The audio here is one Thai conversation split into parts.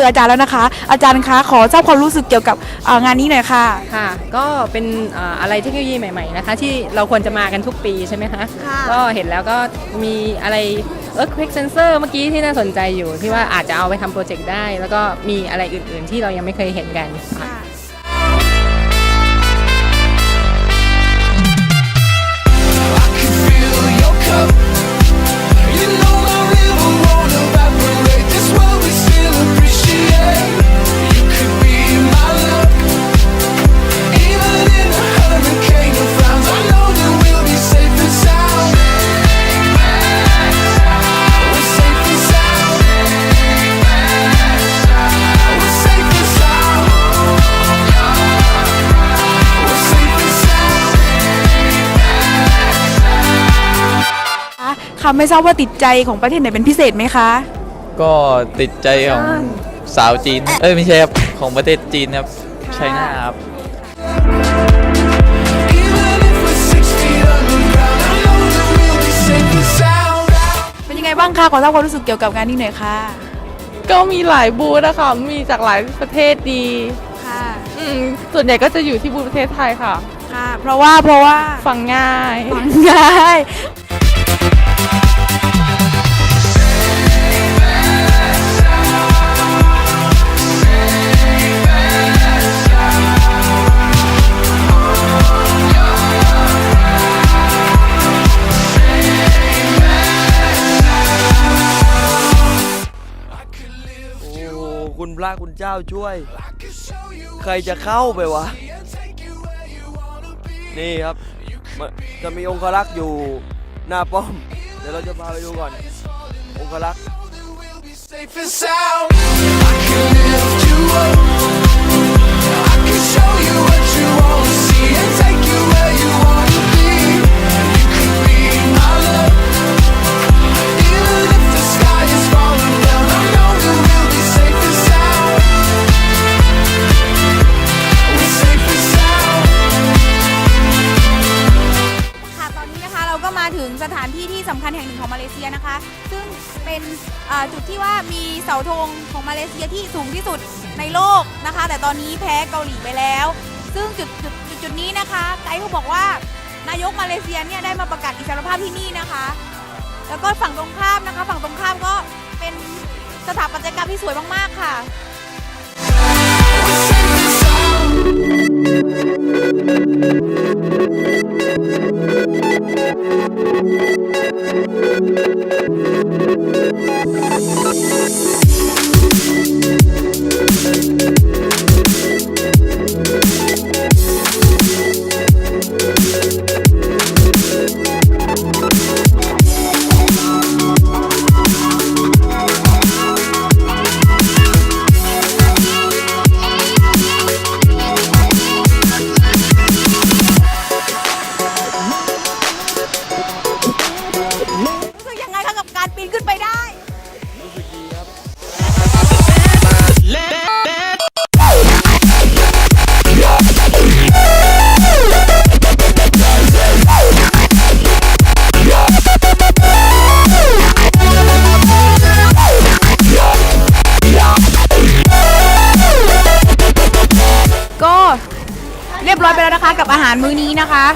มาเจออาจารย์แล้วนะคะ อาจารย์คะขอทราบความรู้สึกเกี่ยวกับเอ่องานนี้หน่อยค่ะค่ะ ก็เป็นเอ่ออะไรเทคโนโลยีใหม่ ๆ นะคะ ที่เราควรจะมากันทุกปีใช่ไหมคะค่ะก็เห็นแล้วก็มีอะไร earthquake sensor เมื่อกี้ที่น่าสนใจอยู่ที่ว่าอาจจะเอาไปทำโปรเจกต์ได้ แล้วก็มีอะไรอื่น ๆ ที่เรายังไม่เคยเห็นกันค่ะ fill ค่ะไม่ทราบว่าติดใจของประเทศไหนเป็นพิเศษไหมคะ ก็ติดใจของสาวจีน เอ้ยไม่ใช่ครับ ของประเทศจีนครับไชน่าครับ Even if we're six feet underground, I know that we'll be safe and sound. เป็นยังไงบ้างคะขอทราบความรู้สึกเกี่ยวกับงานนี้หน่อยค่ะ ก็มีหลายบูธนะคะ มีจากหลายประเทศดี ค่ะอืมส่วนใหญ่ก็จะอยู่ที่บูธประเทศไทยค่ะ ค่ะ เพราะว่าเพราะว่า ฟังง่าย ง่าย คุณพระคุณเจ้าช่วย ใครจะเข้าไปวะ นี่ครับ จะมีองครักษ์อยู่หน้าป้อม เดี๋ยวเราจะพาไปดูก่อน องครักษ์ show you what you wanna see and take งสถานที่ที่สำคัญแห่งหนึ่งของมาเลเซียนะคะ ซึ่งเป็นจุดที่ว่ามีเสาธงของมาเลเซียที่สูงที่สุดในโลกนะคะ แต่ตอนนี้แพ้เกาหลีไปแล้ว ซึ่งจุดจุดจุดจดนี้นะคะ ไกด์เขาบอกว่านายกมาเลเซียเนี่ยได้มาประกาศอิสรภาพที่นี่นะคะ แล้วก็ฝั่งตรงข้ามนะคะ ฝั่งตรงข้ามก็เป็นสถาปัตยกรรมที่สวยมาก ๆ ค่ะรู้าหารมื้อนี้นะคะ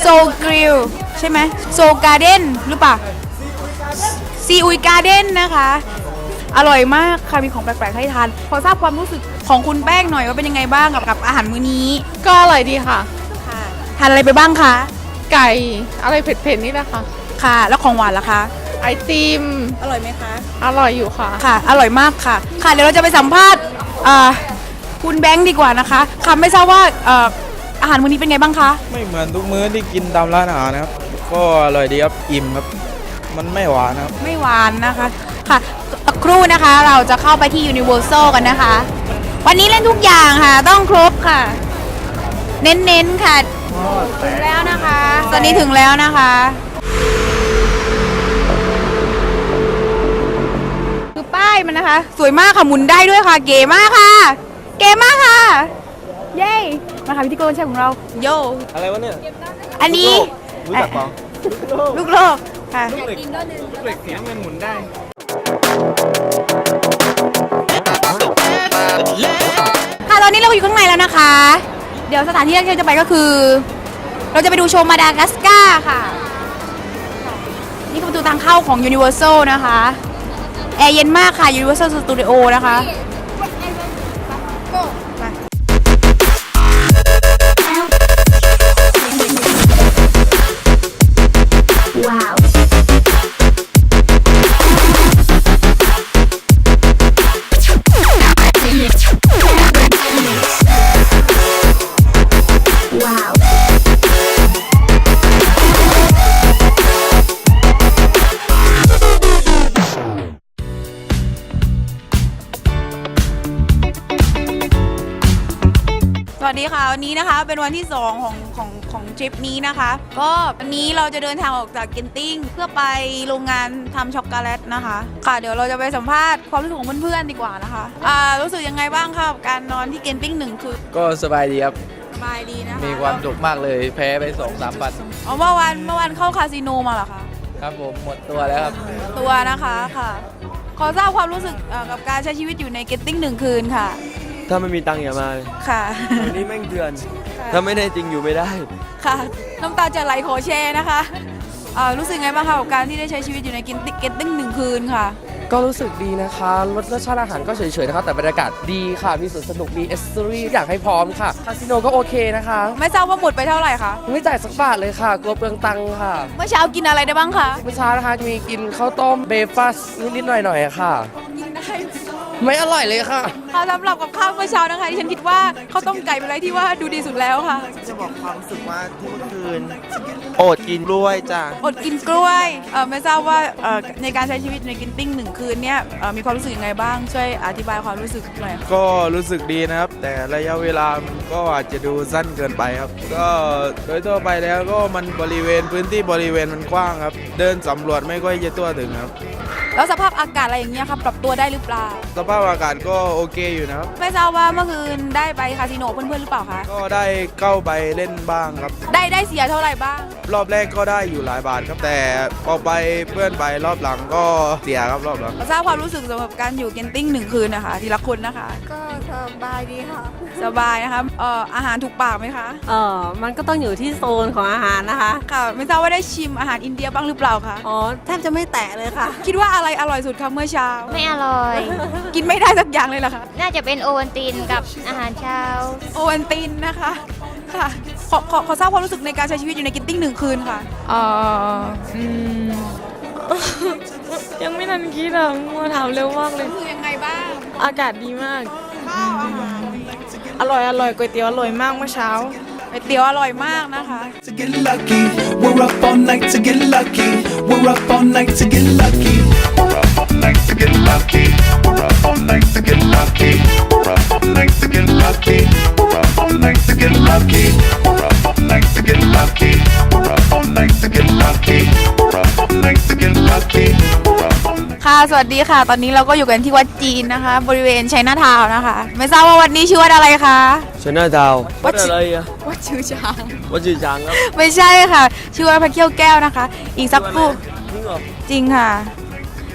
โซกริลใช่ไหมโซการ์เด้นหรือเปล่าซีอุยการ์เด้นนะคะ อร่อยมากค่ะมีของแปลกๆให้ทาน ขอทราบความรู้สึกของคุณแป้งหน่อยว่าเป็นยังไงบ้างกับกับอาหารมื้อนี้ก็อร่อยดีค่ะทานอะไรไปบ้างคะไก่อะไรเผ็ดๆนี่แหละค่ะ ค่ะ แล้วของหวานล่ะคะ ไอติม อร่อยไหมคะ อร่อยอยู่ค่ะ ค่ะ อร่อยมากค่ะ ค่ะ เดี๋ยวเราจะไปสัมภาษณ์อ่าคุณแบงค์ดีกว่านะคะค่ะไม่ทราบว่าเอ่ออาหารมื้อนี้เป็นไงบ้างคะ ไม่เหมือนทุกมื้อที่กินตามร้านอาหารนะครับ ก็อร่อยดีครับ อิ่มครับ มันไม่หวานนะครับ ไม่หวานนะคะ ค่ะสักครู่นะคะ เราจะเข้าไปที่ Universal กันนะคะ วันนี้เล่นทุกอย่างค่ะ ต้องครบค่ะ เน้นๆค่ะ ถึงแล้วนะคะ ตอนนี้ถึงแล้วนะคะ คือป้ายมันนะคะ สวยมากค่ะหมุนได้ด้วยค่ะ เก๋มากค่ะ เก๋มากค่ะ เย้มาค่ะพิธีกรแชร์ของเรา โย อะไรวะเนี่ยอันนี้รู้จักเปล่าลูกโลกค่ะ ลูกเหล็กเสียงเงินหมุนได้ ค่ะตอนนี้เราอยู่ข้างในแล้วนะคะ เดี๋ยวสถานที่ที่เราจะไปก็คือ เราจะไปดูโชว์มาดากัสการ์ค่ะ นี่คือประตูทางเข้าของ Universal นะคะ แอร์เย็นมากค่ะ Universal Studio นะคะ วัสดีค่ะ วันนี้นะคะเป็นวันที่ 2 ของของของทริปนี้นะคะ ก็วันนี้เราจะเดินทางออกจากเกนติ้ง เพื่อไปโรงงานทำช็อกโกแลตนะคะ ค่ะเดี๋ยวเราจะไปสัมภาษณ์ความรู้สึกของเพื่อนๆดีกว่านะคะอ่ารู้สึกยังไงบ้างคะกับการนอนที่เกนติ้งหนึ่งคือก็สบายดีครับสบายดีนะคะมีความสุขมากเลยแพ้ไปสองสามพันอ๋อเมื่อวันเมื่อวันเข้าคาสิโนมาเหรอคะครับผมหมดตัวแล้วครับตัวนะคะค่ะ ขอทราบความรู้สึกเอ่อกับการใช้ชีวิตอยู่ในเกตติ้งหนึ่งคืนค่ะ ถ้าไม่มีตังค์อย่ามาเลยค่ะ วันนี้แม่งเถื่อน ถ้าไม่ได้จริงอยู่ไม่ได้ ค่ะ น้ำตาจะไหลขอแชร์นะคะเอ่อรู้สึกไงบ้างคะกับการที่ได้ใช้ชีวิตอยู่ในเกตติ้งเกตติ้งหนึ่งคืนค่ะ ก็รู้สึกดีนะคะรสรสชาติอาหารก็เฉยๆนะคะแต่บรรยากาศดีค่ะ มีสวนสนุก มีเอสเตอรี่อยากให้พร้อมค่ะ คาสิโนก็โอเคนะคะ ไม่ทราบว่าหมดไปเท่าไหร่คะ ไม่จ่ายสักบาทเลยค่ะ กลัวเปลืองตังค์ค่ะ เมื่อเช้ากินอะไรได้บ้างคะ เมื่อเช้านะคะมีกินข้าวต้มเบฟัสนิดๆหน่อยๆอะค่ะ กินได้ ไม่อร่อยเลยค่ะ ค่ะสำหรับกับข้าวเมื่อเช้านะคะที่ฉันคิดว่าข้าวต้มไก่เป็นอะไรที่ว่าดูดีสุดแล้วค่ะ จะบอกความรู้สึกว่าที่เมื่อคืนโอดกินกล้วยจ้ะอดกินกล้วยเอ่อไม่ทราบว่าเอ่อในการใช้ชีวิตในกินติ้งหนึ่งคืนเนี่ยเอ่อมีความรู้สึกยังไงบ้างช่วยอธิบายความรู้สึกหน่อยค่ะก็รู้สึกดีนะครับ แต่ระยะเวลามันก็อาจจะดูสั้นเกินไปครับ ก็โดยทั่วไปแล้วก็มันบริเวณพื้นที่บริเวณมันกว้างครับ เดินสำรวจไม่ค่อยจะทั่วถึงครับ แล้วสภาพอากาศอะไรอย่างเงี้ยครับปรับตัวได้หรือเปล่า สภาพอากาศก็โอเคอยู่นะครับ ไม่ทราบว่าเมื่อคืนได้ไปคาสิโนเพื่อนๆหรือเปล่าคะก็ได้เข้าไปเล่นบ้างครับ ได้ได้เสียเท่าไหร่บ้าง รอบแรกก็ได้อยู่หลายบาทครับ แต่พอไปเพื่อนไปรอบหลังก็เสียครับรอบหลัง ทราบความรู้สึกสำหรับการอยู่เกนติ้งหนึ่งคืนนะคะทีละคนนะคะ ก็สบายดีค่ะ สบายนะคะเอ่ออาหารถูกปากไหมคะเออมันก็ต้องอยู่ที่โซนของอาหารนะคะ ค่ะ ไม่ทราบว่าได้ชิมอาหารอินเดียบ้างหรือเปล่าคะอ๋อ แทบจะไม่แตะเลยค่ะ คิดว่าอะไรอร่อยสุดคะเมื่อเช้า ไม่อร่อย กินไม่ได้สักอย่างเลยเหรอคะ น่าจะเป็นโอวันตินกับอาหารเช้า โอวันตินนะคะค่ะขอขอขอทราบความรู้สึกในการใช้ชีวิตอยู่ในกินติ้งหนึ่งคืนค่ะเอ่ออืมยังไม่ทันคิดอะมัวถามเร็วมากเลยรู้สึกยังไงบ้าง อากาศดีมากอร่อยอร่อยก๋วยเตี๋ยวอร่อยมากเมื่อเช้าก๋วยเตี๋ยวอร่อยมากนะคะ to get lucky. We're up all night to get lucky. We're up all night to get lucky. Get lucky. We're up all night to get lucky. We're up all night to get lucky. We're up all night to get lucky. We're up all night to get lucky. We're up all night to get lucky. We're up all night to get lucky. We're up all night. ค่ะ สวัสดีค่ะ ตอนนี้เราก็อยู่กันที่วัดจีนนะคะ บริเวณชัยนาทาวน์นะคะ ไม่ทราบว่าวัดนี้ชื่อวัดอะไรคะ ชนะดาววัวัดดอะไรอะวัดชื่อช้าง วัดจือจางครับไม่ใช่ค่ะ ชื่อว่าพระเขี้ยวแก้วนะคะ อีกสักครู่ จริงเหรอจริงค่ะ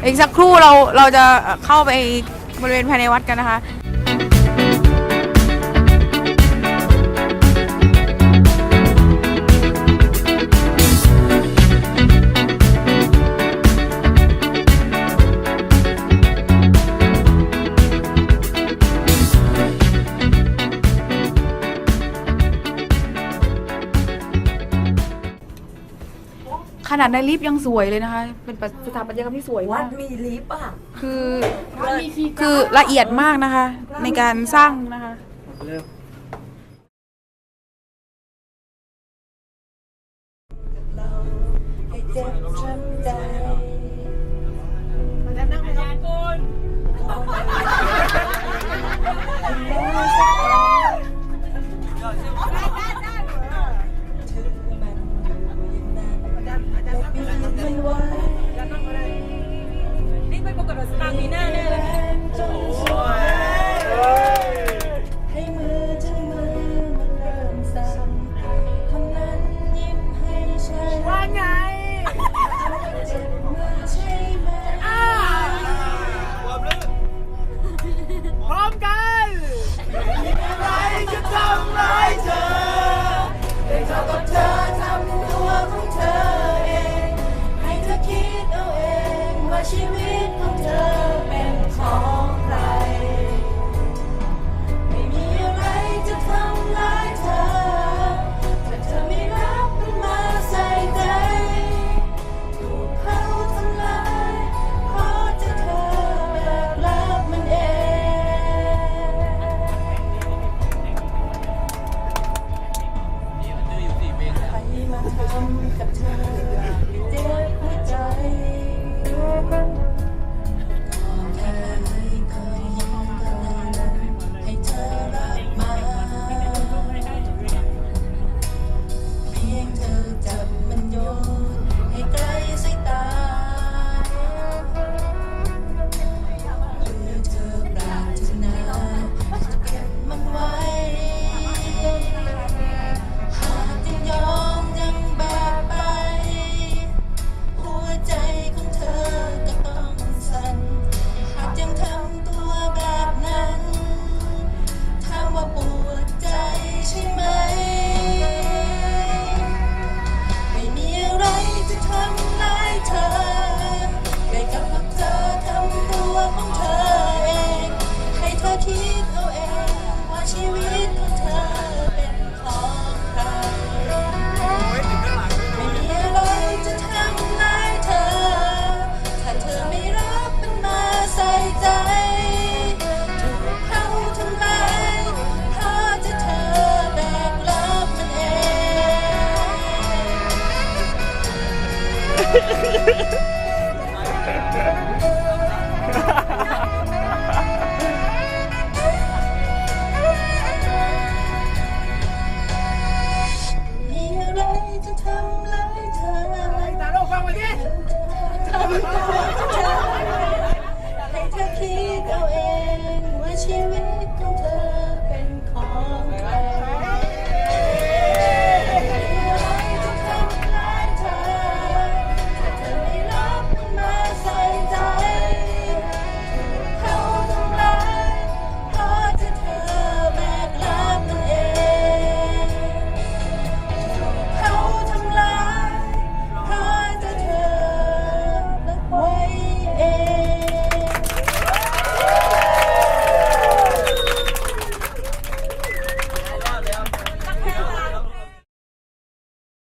อีกสักครู่เราเราจะเข้าไปบริเวณภายในวัดกันนะคะ ขนาดในลิฟต์ยังสวยเลยนะคะ เป็นสถาปัตยกรรมที่สวยมากมีลิฟต์อะ คือ คือละเอียดมากนะคะ ในการสร้างนะคะให้